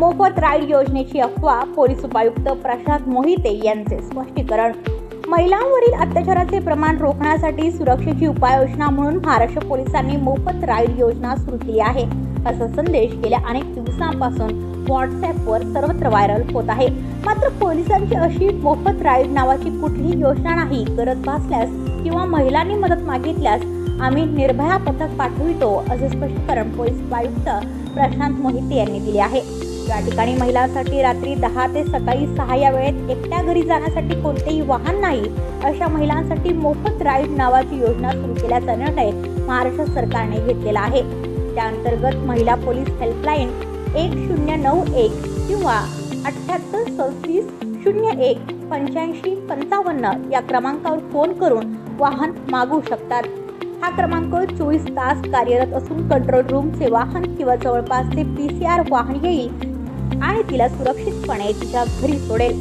मोफत राईड योजनेची अफवा पोलीस उपायुक्त प्रशांत मोहिते यांचे स्पष्टीकरण. महिलांवरील अत्याचाराचे प्रमाण रोखण्यासाठी सुरक्षेची उपाययोजना म्हणून महाराष्ट्र पोलिसांनी मोफत राईड योजना सुरू केली आहे. असा संदेश गेल्या अनेक दिवसांपासून व्हॉट्सअपवर सर्वत्र व्हायरल होत आहे. मात्र पोलिसांची अशी मोफत राईड नावाची कुठलीही योजना नाही गरज भासल्यास किंवा महिलांनी मदत मागितल्यास आम्ही निर्भया पथक पाठवितो असे स्पष्टीकरण पोलीस उपायुक्त प्रशांत मोहिते यांनी दिले आहे. या ठिकाणी महिलांसाठी रात्री दहा ते सकाळी सहा या वेळेत एकट्या घरी जाण्यासाठी कोणतेही वाहन नाही अशा महिलांसाठी मोफत राईड नावाची योजना सुरू केल्याचा निर्णय महाराष्ट्र सरकारने घेतलेला आहे. त्या अंतर्गत महिला पोलीस हेल्पलाईन एक शून्य नऊ एक किंवा अठ्ठ्याहत्तर सदतीस शून्य एक पंच्याऐंशी पंचावन्न या क्रमांकावर फोन करून वाहन मागवू शकतात. हा क्रमांक चोवीस तास कार्यरत असून कंट्रोल रूमचे वाहन किंवा जवळपासचे पी सी आर वाहन येईल आणि तिला सुरक्षितपणे तिच्या घरी सोडेल.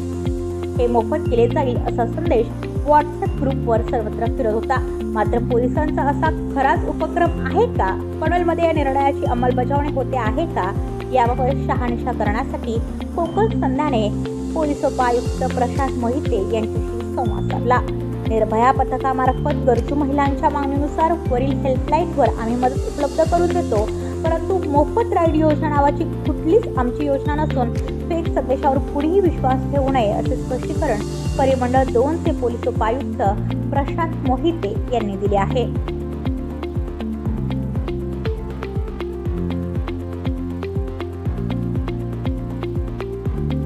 हे मोफत केले जाईल असा संदेश व्हॉट्सअप ग्रुपवर सर्वत्र फिरत होता. मात्र पोलिसांचा असा खराच उपक्रम आहे का? पनवेलमध्ये या निर्णयाची अंमलबजावणी होते आहे का? याबाबत शहानिशा करण्यासाठी कोकण संघाने पोलीस उपायुक्त प्रशांत मोहिते यांच्याशी संवाद साधला. निर्भया पथकामार्फत गरजू महिलांच्या मागणीनुसार वरील हेल्पलाईनवर आम्ही मदत उपलब्ध करून देतो. मोफत राईड योजना नावाची कुठलीच आमची योजना नसून फेक संदेशावर कुणीही विश्वास ठेवू नये असे स्पष्टीकरण परिमंडळ दोनचे पोलीस उपायुक्त प्रशांत मोहिते यांनी दिले आहे.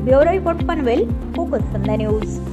Bureau report Panvel focus Sandhya news.